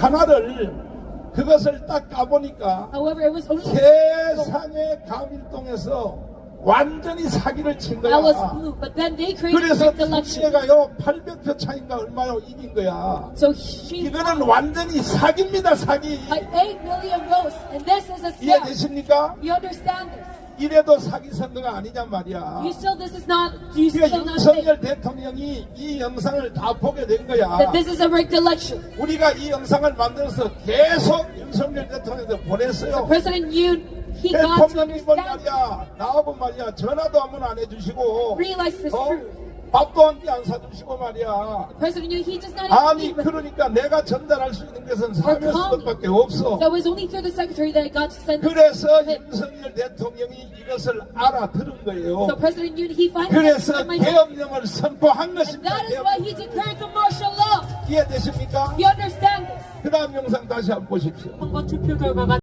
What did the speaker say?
하나를 그것을 딱 까보니까 However, it was only 세상의 감일동에서 완전히 사기를 친 거야. Blue, but then they created 그래서. 승리가요 800표 차인가 얼마요 이긴 거야. So she 이거는 완전히 사기입니다 사기. like 8 million votes, and this is a scam. 이해되십니까? You understand this? 이래도 사기 선거가 아니냐 말이야. You still this is not. You 그러니까 still not think 윤석열 대통령이 이 영상을 다 보게 된 거야. that this is a rigged election? 우리가 이 영상을 만들어서 계속 윤석열 대통령한테 보냈어요. President Yoon, he got to 대통령이 뭐 understand, 말이야 나하고 말이야 전화도 한 번 안 해주시고 realize this 어? truth. 밥도 한 끼 안 사주시고 말이야 아니 그러니까 내가 전달할 수 있는 것은 사면수밖에 없어 그래서. 윤석열 대통령이 이것을 알아들은 거예요 그래서 계엄령을 선포한 것입니다. 이해되십니까? 그 다음 영상 다시 한번 보십시오